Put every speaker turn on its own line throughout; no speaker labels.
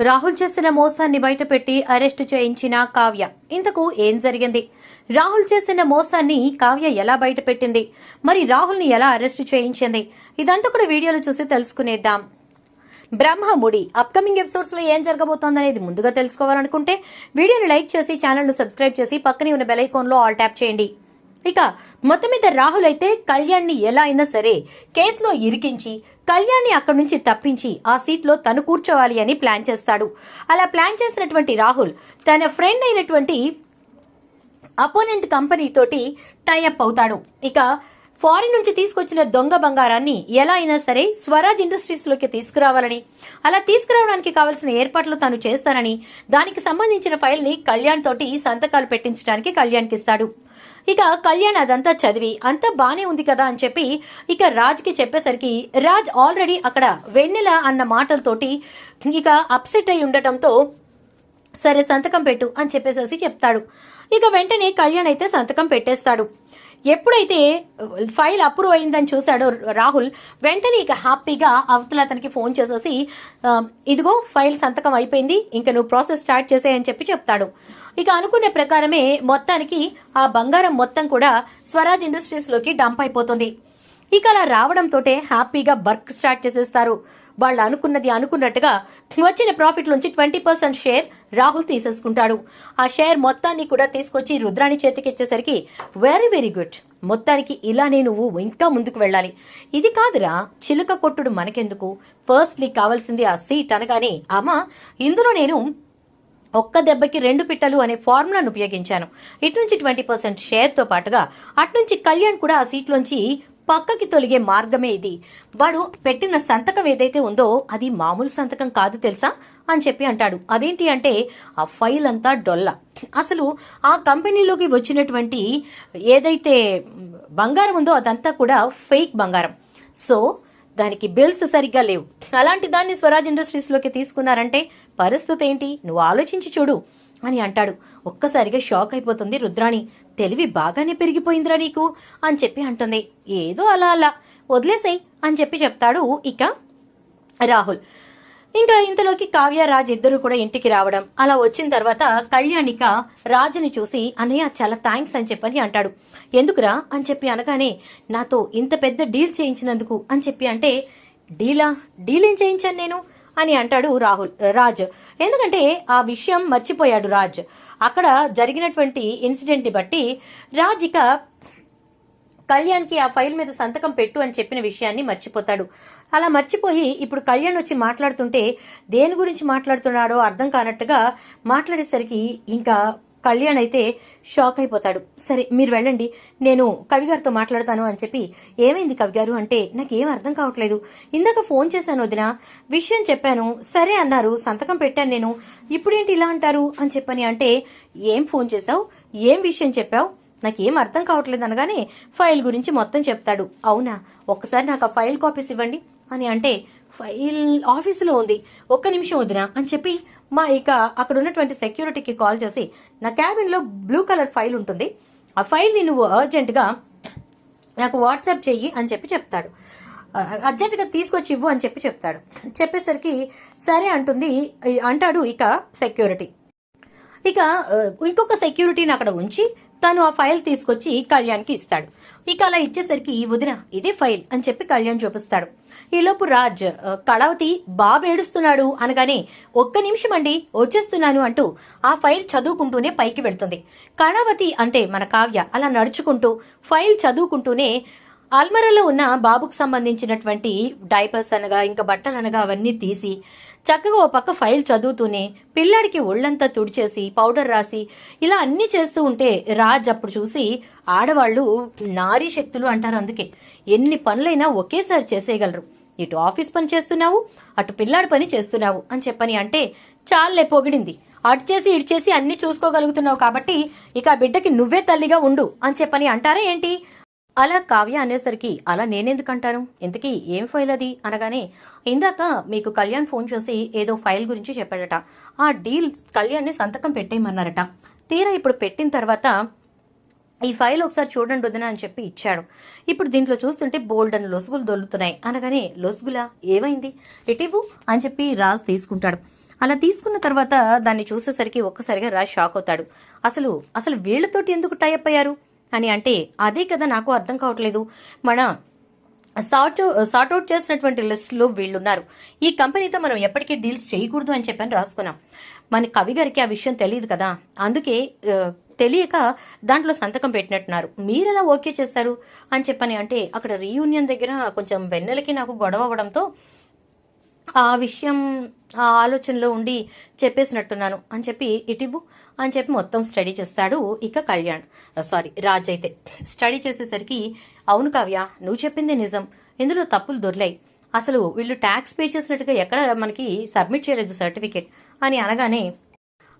రాహుల్ చేసిన మోసాన్ని బయటపెట్టి అరెస్ట్ చేయించిన కావ్య. ఇంతకు ఏం జరిగింది? రాహుల్ చేసిన మోసాన్ని కావ్య ఎలా బయటపెట్టింది? మరి రాహుల్ని ఎలా అరెస్ట్ చేయించింది? ఇదంతా కూడా వీడియోలు చూసి తెలుసుకునేద్దాం. బ్రహ్మముడి అప్కమింగ్ ఎపిసోడ్స్లో ఏం జరగబోతోందనేది ముందుగా తెలుసుకోవాలనుకుంటే వీడియోని లైక్ చేసి ఛానల్ను సబ్స్క్రైబ్ చేసి పక్కనే ఉన్న బెల్ ఐకాన్లో ఆల్ ట్యాప్ చేయండి. ఇక మొత్తం మీద రాహుల్ అయితే కళ్యాణ్ని ఎలా అయినా సరే కేసులో ఇరికించి కళ్యాణ్ని అక్కడి నుంచి తప్పించి ఆ సీట్లో తను కూర్చోవాలి అని ప్లాన్ చేస్తాడు. అలా ప్లాన్ చేసినటువంటి రాహుల్ తన ఫ్రెండ్ అయినటువంటి అపోనెంట్ కంపెనీ తోటి టైఅప్ అవుతాడు. ఇక ఫారిన్ నుంచి తీసుకొచ్చిన దొంగ బంగారాన్ని ఎలా అయినా సరే స్వరాజ్ ఇండస్ట్రీస్లోకి తీసుకురావాలని అలా తీసుకురావడానికి కావలసిన ఏర్పాట్లు తాను చేస్తానని దానికి సంబంధించిన ఫైల్ని కళ్యాణ్ తోటి సంతకాలు పెట్టించడానికి కళ్యాణ్కి ఇస్తాడు ఇక కళ్యాణ్ అదంతా చదివి అంతా బానే ఉంది కదా అని చెప్పి ఇక రాజ్కి చెప్పేసరికి రాజ్ ఆల్రెడీ అక్కడ వెన్నెల అన్న మాటలతోటి ఇక అప్సెట్ అయి ఉండటంతో సరే సంతకం పెట్టు అని చెప్పేసేసి చెప్తాడు. ఇక వెంటనే కళ్యాణ్ అయితే సంతకం పెట్టేస్తాడు. ఎప్పుడైతే ఫైల్ అప్రూవ్ అయిందని చూశాడో రాహుల్ వెంటనే ఇక హ్యాపీగా అవతల అతనికి ఫోన్ చేసేసి ఇదిగో ఫైల్ సంతకం అయిపోయింది ఇంకా నువ్వు ప్రాసెస్ స్టార్ట్ చేసేయని చెప్పి చెప్తాడు. ఇక అనుకునే ప్రకారమే మొత్తానికి ఆ బంగారం మొత్తం కూడా స్వరాజ్ ఇండస్ట్రీస్లోకి డంప్ అయిపోతుంది. ఇక అలా రావడంతోటే హ్యాపీగా వర్క్ స్టార్ట్ చేసేస్తారు. వాళ్ళు అనుకున్నది అనుకున్నట్టుగా వచ్చిన ప్రాఫిట్ నుంచి ట్వంటీ పర్సెంట్ షేర్ రాహుల్ తీసేసుకుంటాడు. ఆ షేర్ మొత్తాన్ని కూడా తీసుకొచ్చి రుద్రాణి చేతికి ఇచ్చేసరికి వెరీ వెరీ గుడ్. మొత్తానికి ఇలానే నువ్వు ఇంకా ముందుకు వెళ్ళాలి. ఇది కాదురా చిలుక కొట్టుడు మనకెందుకు? ఫస్ట్లీ కావాల్సింది ఆ సీట్ అనగానే అమ్మ ఇందులో నేను ఒక్క దెబ్బకి రెండు పిట్టలు అనే ఫార్ములాను ఉపయోగించాను. ఇటు నుంచి ట్వంటీ పర్సెంట్ షేర్తో పాటుగా అటునుంచి కళ్యాణ్ కూడా ఆ సీట్లోంచి పక్కకి తొలిగే మార్గమే ఇది. వాడు పెట్టిన సంతకం ఏదైతే ఉందో అది మామూలు సంతకం కాదు తెలుసా? అని చెప్పి అంటాడు. అదేంటి అంటే ఆ ఫైల్ అంతా డొల్ల. అసలు ఆ కంపెనీలోకి వచ్చినటువంటి ఏదైతే బంగారం ఉందో అదంతా కూడా ఫేక్ బంగారం. సో దానికి బిల్స్ సరిగ్గా లేవు. అలాంటి దాన్ని స్వరాజ్ ఇండస్ట్రీస్లోకి తీసుకున్నారంటే పరిస్థితి ఏంటి? నువ్వు ఆలోచించి చూడు అని అంటాడు. ఒక్కసారిగా షాక్ అయిపోతుంది రుద్రాణి. తెలివి బాగానే పెరిగిపోయిందిరా నీకు? అని చెప్పి అంటుంది. ఏదో అలా అలా. వదిలేసేయ్ అని చెప్పి చెప్తాడు ఇక రాహుల్. ఇంకా ఇంతలోకి కావ్య రాజ్ ఇద్దరు కూడా ఇంటికి రావడం. అలా వచ్చిన తర్వాత కళ్యాణిక రాజుని చూసి అన్నయ్య చాలా థ్యాంక్స్ అని చెప్పని అంటాడు. ఎందుకురా? అని చెప్పి అనగానే నాతో ఇంత పెద్ద డీల్ చేయించినందుకు అని చెప్పి అంటే డీలా? డీల్ ఏం చేయించాను నేను? అని అంటాడు రాహుల్ రాజ్. ఎందుకంటే ఆ విషయం మర్చిపోయాడు రాజ్. అక్కడ జరిగినటువంటి ఇన్సిడెంట్ని బట్టి రాజ్ ఇక కళ్యాణ్కి ఆ ఫైల్ మీద సంతకం పెట్టు అని చెప్పిన విషయాన్ని మర్చిపోతాడు. అలా మర్చిపోయి ఇప్పుడు కళ్యాణ్ వచ్చి మాట్లాడుతుంటే దేని గురించి మాట్లాడుతున్నాడో అర్థం కానట్టుగా మాట్లాడేసరికి ఇంకా కళ్యాణ్ అయితే షాక్ అయిపోతాడు. సరే మీరు వెళ్ళండి. నేను కవిగారితో మాట్లాడతాను అని చెప్పి ఏమైంది కవిగారు అంటే నాకేం అర్థం కావట్లేదు. ఇందాక ఫోన్ చేశాను వదిన. విషయం చెప్పాను. సరే అన్నారు. సంతకం పెట్టాను నేను. ఇప్పుడేంటి ఇలా అంటారు? అని చెప్పని అంటే ఏం ఫోన్ చేశావు? ఏం విషయం చెప్పావు? నాకేం అర్థం కావట్లేదు అనగానే ఫైల్ గురించి మొత్తం చెప్తాడు. అవునా? ఒక్కసారి నాకు ఆ ఫైల్ కాపీస్ ఇవ్వండి. అని అంటే ఫైల్ ఆఫీసులో ఉంది. ఒక్క నిమిషం వదినా అని చెప్పి మా ఇక అక్కడ ఉన్నటువంటి సెక్యూరిటీకి కాల్ చేసి నా క్యాబిన్లో బ్లూ కలర్ ఫైల్ ఉంటుంది. ఆ ఫైల్ని నువ్వు అర్జెంటుగా నాకు వాట్సాప్ చెయ్యి అని చెప్పి చెప్తాడు. అర్జెంటుగా తీసుకొచ్చి ఇవ్వు అని చెప్పి చెప్తాడు. చెప్పేసరికి సరే అంటుంది అంటాడు ఇక సెక్యూరిటీ. ఇక ఇంకొక సెక్యూరిటీని అక్కడ ఉంచి తను ఆ ఫైల్ తీసుకొచ్చి కళ్యాణ్కి ఇస్తాడు. ఇక అలా ఇచ్చేసరికి ఈ వదిన ఇదే ఫైల్ అని చెప్పి కళ్యాణ్ చూపిస్తాడు. ఈలోపు రాజ్ కళావతి బాబు ఏడుస్తున్నాడు అనగానే ఒక్క నిమిషం అండి వచ్చేస్తున్నాను అంటూ ఆ ఫైల్ చదువుకుంటూనే పైకి వెళ్తుంది. కళావతి అంటే మన కావ్య అలా నడుచుకుంటూ ఫైల్ చదువుకుంటూనే అల్మరలో ఉన్న బాబుకు సంబంధించినటువంటి డైపర్స్ అనగా ఇంకా బట్టలు అనగా అవన్నీ తీసి చక్కగా ఓ పక్క ఫైల్ చదువుతూనే పిల్లాడికి ఒళ్ళంతా తుడిచేసి పౌడర్ రాసి ఇలా అన్ని చేస్తూ ఉంటే రాజ్ అప్పుడు చూసి ఆడవాళ్ళు నారీ శక్తులు అంటారు అందుకే. ఎన్ని పనులైనా ఒకేసారి చేసేయగలరు. ఇటు ఆఫీస్ పని చేస్తున్నావు అటు పిల్లాడి పని చేస్తున్నావు అని చెప్పని అంటే చాలే పొగిడింది. అటు చేసి ఇటు చేసి అన్ని చూసుకోగలుగుతున్నావు కాబట్టి ఇక ఆ బిడ్డకి నువ్వే తల్లిగా ఉండు అని చెప్పని అంటారా ఏంటి? అలా కావ్య అనేసరికి అలా నేనెందుకు అంటాను ఇంతకీ ఏం ఫైల్ అది? అనగానే ఇందాక మీకు కళ్యాణ్ ఫోన్ చేసి ఏదో ఫైల్ గురించి చెప్పాడట. ఆ డీల్ కళ్యాణ్ని సంతకం పెట్టేయమన్నారట. తీరా ఇప్పుడు పెట్టిన తర్వాత ఈ ఫైల్ ఒకసారి చూడండి వదిన అని చెప్పి ఇచ్చాడు. ఇప్పుడు దీంట్లో చూస్తుంటే బోల్డ్ అని లొసుగులు దొల్లుతున్నాయి. అనగానే లొసుగులా? ఏమైంది? ఎటివు అని చెప్పి రాజ్ తీసుకుంటాడు. అలా తీసుకున్న తర్వాత దాన్ని చూసేసరికి ఒక్కసారిగా రాజ్ షాక్ అవుతాడు. అసలు అసలు వీళ్ళతోటి ఎందుకు టైప్ అయ్యారు? అని అంటే అదే కదా నాకు అర్థం కావట్లేదు. మన సార్ట్ సార్ట్అవుట్ చేసినటువంటి లిస్టులో వీళ్ళున్నారు. ఈ కంపెనీతో మనం ఎప్పటికీ డీల్స్ చేయకూడదు అని చెప్పని రాసుకున్నాం. మన కవి గారికి ఆ విషయం తెలియదు కదా. అందుకే తెలియక దాంట్లో సంతకం పెట్టినట్టున్నారు. మీరెలా ఓకే చేస్తారు అని చెప్పని అంటే అక్కడ రీయూనియన్ దగ్గర కొంచెం వెన్నెలకి నాకు గొడవ అవ్వడంతో ఆ విషయం ఆ ఆలోచనలో ఉండి చెప్పేసినట్టున్నాను. అని చెప్పి ఇటివ్వు అని చెప్పి మొత్తం స్టడీ చేస్తాడు ఇక కళ్యాణ్. సారీ రాజ్ అయితే. స్టడీ చేసేసరికి అవును కావ్య నువ్వు చెప్పింది నిజం. ఇందులో తప్పులు దొర్లాయి. అసలు వీళ్ళు ట్యాక్స్ పే చేసినట్టుగా ఎక్కడ మనకి సబ్మిట్ చేయలేదు సర్టిఫికేట్ అని అనగానే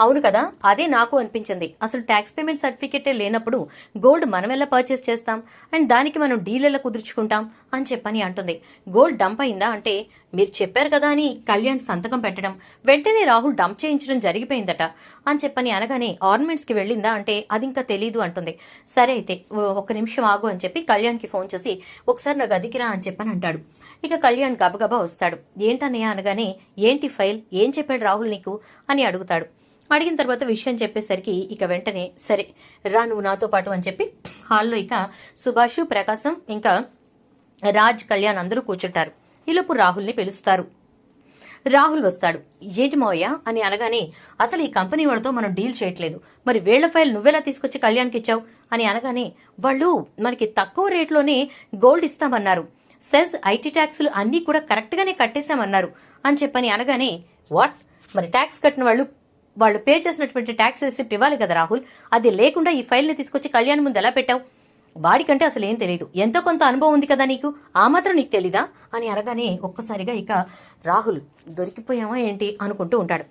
అవును కదా? అదే నాకు అనిపించింది. అసలు ట్యాక్స్ పేమెంట్ సర్టిఫికేటే లేనప్పుడు గోల్డ్ మనం ఎలా పర్చేస్ చేస్తాం? అండ్ దానికి మనం డీల్ కుదుర్చుకుంటాం? అని చెప్పని అంటుంది. గోల్డ్ డంప్ అయిందా అంటే మీరు చెప్పారు కదా అని కళ్యాణ్ సంతకం పెట్టడం. వెంటనే రాహుల్ డంప్ చేయించడం జరిగిపోయిందట అని చెప్పని అనగానే ఆర్నమెంట్స్కి వెళ్ళిందా అంటే అది ఇంకా తెలీదు అంటుంది. సరే అయితే ఒక నిమిషం ఆగు అని చెప్పి కళ్యాణ్కి ఫోన్ చేసి ఒకసారి నా గదికి రా అని చెప్పని అంటాడు. ఇక కళ్యాణ్ గబగబా వస్తాడు. ఏంటన్నయ్య? అనగానే ఏంటి ఫైల్ ఏం చెప్పాడు రాహుల్ నీకు? అని అడుగుతాడు. అడిగిన తర్వాత విషయం చెప్పేసరికి ఇక వెంటనే సరే రా నువ్వు నాతో పాటు అని చెప్పి హాల్లో ఇక సుభాష్ ప్రకాశం ఇంకా రాజ్ కళ్యాణ్ అందరూ కూర్చుంటారు. ఈలోపు రాహుల్ని పిలుస్తారు. రాహుల్ వస్తాడు. ఏంటి మోయ అని అనగానే అసలు ఈ కంపెనీ వాళ్ళతో మనం డీల్ చేయట్లేదు. మరి వేళ్ళ ఫైల్ నువ్వెలా తీసుకొచ్చి కళ్యాణ్కి ఇచ్చావు? అని అనగానే వాళ్ళు మనకి తక్కువ రేట్లోనే గోల్డ్ ఇస్తామన్నారు. సెజ్ ఐటీ ట్యాక్స్లు అన్నీ కూడా కరెక్ట్గానే కట్టేశామన్నారు. అని చెప్పని అనగానే వాట్? మరి ట్యాక్స్ కట్టిన వాళ్ళు వాళ్ళు పే చేసినటువంటి ట్యాక్స్ రిసిప్ట్ ఇవ్వాలి కదా రాహుల్? అది లేకుండా ఈ ఫైల్ని తీసుకొచ్చి కళ్యాణ్ ముందు ఎలా పెట్టావు? వాడికంటే అసలు ఏం తెలియదు ఎంతో కొంత అనుభవం ఉంది కదా నీకు? ఆ మాత్రం నీకు తెలీదా? అని అనగానే ఒక్కసారిగా ఇక రాహుల్ దొరికిపోయామా ఏంటి అనుకుంటూ ఉంటాడు.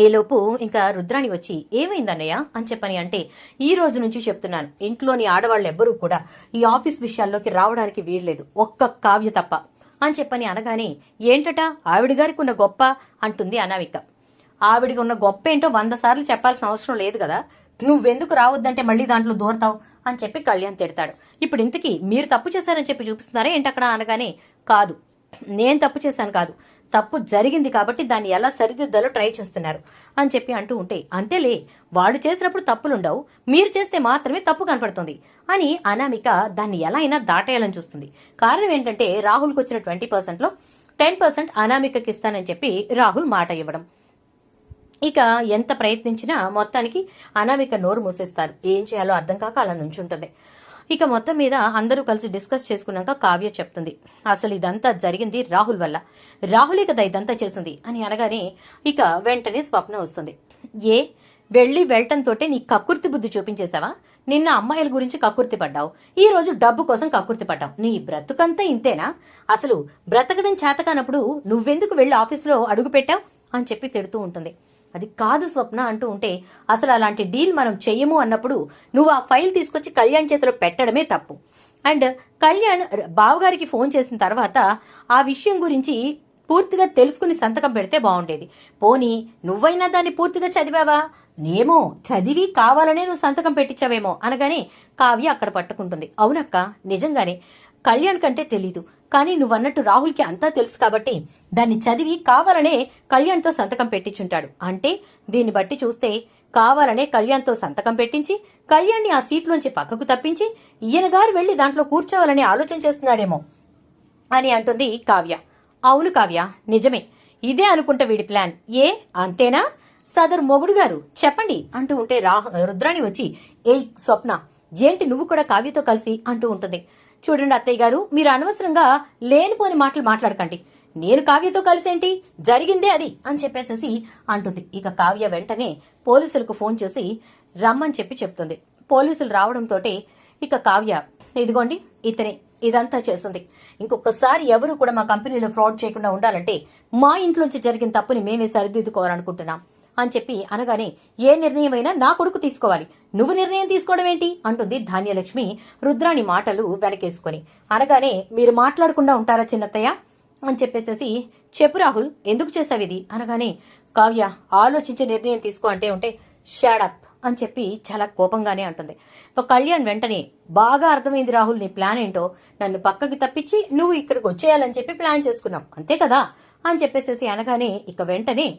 ఈలోపు ఇంకా రుద్రాణి వచ్చి ఏమైందన్నయ్య అని చెప్పని అంటే ఈ రోజు నుంచి చెప్తున్నాను. ఇంట్లోని ఆడవాళ్ళు ఎవ్వరూ కూడా ఈ ఆఫీస్ విషయాల్లోకి రావడానికి వీల్లేదు. ఒక్క కావ్య తప్ప. అని చెప్పని అనగానే ఏంటట? ఆవిడ గారికి ఉన్న గొప్ప? అంటుంది అనామిక. ఆవిడికి ఉన్న గొప్ప ఏంటో వంద సార్లు చెప్పాల్సిన అవసరం లేదు కదా. నువ్వెందుకు రావద్దంటే మళ్ళీ దాంట్లో దూరతావు అని చెప్పి కళ్యాణ్ తిడతాడు. ఇప్పుడు ఇంతకీ మీరు తప్పు చేశారని చెప్పి చూపిస్తున్నారా ఏంటి అక్కడ అనగానే? కాదు. నేను తప్పు చేశాను కాదు. తప్పు జరిగింది కాబట్టి దాన్ని ఎలా సరిదిద్దాలో ట్రై చేస్తున్నారు అని చెప్పి అంటూ ఉంటే అంతేలే వాళ్ళు చేసినప్పుడు తప్పులుండవు. మీరు చేస్తే మాత్రమే తప్పు కనపడుతుంది అని అనామిక దాన్ని ఎలా అయినా దాటేయాలని చూస్తుంది. కారణం ఏంటంటే రాహుల్కి వచ్చిన ట్వంటీ పర్సెంట్లో టెన్ పర్సెంట్ అనామికకి ఇస్తానని చెప్పి రాహుల్ మాట ఇవ్వడం. ఇక ఎంత ప్రయత్నించినా మొత్తానికి అనామిక నోరు మూసేస్తారు. ఏం చేయాలో అర్థం కాక అలా నుంచుంటుంది. ఇక మొత్తం మీద అందరూ కలిసి డిస్కస్ చేసుకున్నాక కావ్య చెప్తుంది. అసలు ఇదంతా జరిగింది రాహుల్ వల్ల. రాహులే కదా ఇదంతా చేసింది అని అనగానే ఇక వెంటనే స్వప్న వస్తుంది. ఏ? వెళ్ళి వెళ్ళటంతోటే నీ కక్కుర్తి బుద్ధి చూపించేశావా? నిన్న అమ్మాయిల గురించి కక్కుర్తి పడ్డావు. ఈ రోజు డబ్బు కోసం కక్కుర్తి పడ్డావు. నీ బ్రతుకంతా ఇంతేనా? అసలు బ్రతకడం చేతకానప్పుడు నువ్వెందుకు వెళ్ళి ఆఫీసులో అడుగు పెట్టావు? అని చెప్పి తిడుతూ ఉంటుంది. అది కాదు స్వప్న అంటూ ఉంటే అసలు అలాంటి డీల్ మనం చెయ్యము అన్నప్పుడు నువ్వు ఆ ఫైల్ తీసుకొచ్చి కళ్యాణ్ చేతిలో పెట్టడమే తప్పు. అండ్ కళ్యాణ్ బావగారికి ఫోన్ చేసిన తర్వాత ఆ విషయం గురించి పూర్తిగా తెలుసుకుని సంతకం పెడితే బాగుండేది పోనీ నువ్వైనా దాన్ని పూర్తిగా చదివావా? ఏమో చదివి కావాలనే నువ్వు సంతకం పెట్టించావేమో అనగానే కావ్య అక్కడ పట్టుకుంటుంది. అవునక్క నిజంగానే. కళ్యాణ్ కంటే తెలీదు. కానీ నువ్వన్నట్టు రాహుల్కి అంతా తెలుసు కాబట్టి దాన్ని చదివి కావాలనే కళ్యాణ్తో సంతకం పెట్టించుంటాడు. అంటే దీన్ని బట్టి చూస్తే కావాలనే కళ్యాణ్తో సంతకం పెట్టించి కళ్యాణ్ని ఆ సీట్లోంచి పక్కకు తప్పించి ఈయన గారు వెళ్ళి దాంట్లో కూర్చోవాలని ఆలోచన చేస్తున్నాడేమో అని అంటుంది కావ్య. అవును కావ్య నిజమే. ఇదే అనుకుంటా వీడి ప్లాన్. ఏ? అంతేనా? సదరు మొగుడు గారు చెప్పండి అంటూ ఉంటే రా రుద్రాణి వచ్చి ఏయ్ స్వప్న ఏంటి నువ్వు కూడా కావ్యతో కలిసి అంటూ ఉంటుంది. చూడండి అత్తయ్య గారు మీరు అనవసరంగా లేనిపోని మాటలు మాట్లాడకండి. నేను కావ్యతో కలిసేంటి? జరిగిందే అది అని చెప్పేసేసి అంటుంది. ఇక కావ్య వెంటనే పోలీసులకు ఫోన్ చేసి రమ్మని చెప్పి చెప్తుంది. పోలీసులు రావడంతోటే ఇక కావ్య ఇదిగోండి ఇతనే ఇదంతా చేసింది ఇంకొకసారి ఎవరు కూడా మా కంపెనీలో ఫ్రాడ్ చేయకుండా ఉండాలంటే మా ఇంట్లోంచి జరిగిన తప్పుని మేమే సరిదిద్దుకోవాలనుకుంటున్నాం అని చెప్పి అనగానే ఏ నిర్ణయమైనా నా కొడుకు తీసుకోవాలి. నువ్వు నిర్ణయం తీసుకోవడం ఏంటి? అంటుంది ధాన్యలక్ష్మి రుద్రాణి మాటలు వెనకేసుకొని. అనగానే మీరు మాట్లాడకుండా ఉంటారా చిన్నత్తయ్య? అని చెప్పేసేసి చెప్పు రాహుల్ ఎందుకు చేసావు ఇది? అనగానే కావ్య ఆలోచించి నిర్ణయం తీసుకో అంటే ఉంటే షాడప్ అని చెప్పి చాలా కోపంగానే అంటుంది. ఒక కళ్యాణ్ వెంటనే బాగా అర్థమైంది రాహుల్ నీ ప్లాన్ ఏంటో? నన్ను పక్కకి తప్పించి నువ్వు ఇక్కడికి వచ్చేయాలని చెప్పి ప్లాన్ చేసుకున్నాం. అంతే కదా? అని చెప్పేసేసి అనగానే ఇక వెంటనే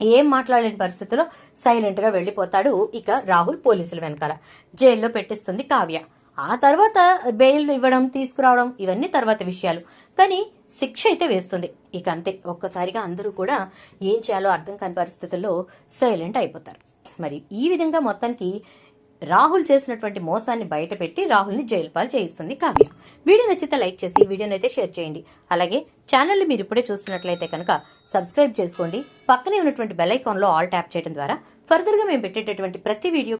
ఏం మాట్లాడలేని పరిస్థితిలో సైలెంట్గా వెళ్ళిపోతాడు ఇక రాహుల్ పోలీసుల వెనకాల. జైల్లో పెట్టిస్తుంది కావ్య. ఆ తర్వాత బెయిల్ ఇవ్వడం తీసుకురావడం ఇవన్నీ తర్వాత విషయాలు. కానీ శిక్ష అయితే వేస్తుంది. ఇక అంతే. ఒక్కసారిగా అందరూ కూడా ఏం చేయాలో అర్థం కాని పరిస్థితుల్లో సైలెంట్ అయిపోతారు. మరి ఈ విధంగా మొత్తానికి రాహుల్ చేసినటువంటి మోసాన్ని బయటపెట్టి రాహుల్ని జైలు పాలు చేయిస్తుంది కావ్య. వీడియో నచ్చితే లైక్ చేసి వీడియోని అయితే షేర్ చేయండి. అలాగే ఛానల్ని మీరు ఇప్పుడే చూస్తున్నట్లయితే కనుక సబ్స్క్రైబ్ చేసుకోండి. పక్కనే ఉన్నటువంటి బెల్ ఐకాన్లో ఆల్ ట్యాప్ చేయడం ద్వారా ఫర్దర్గా మేము పెట్టేటటువంటి ప్రతి వీడియో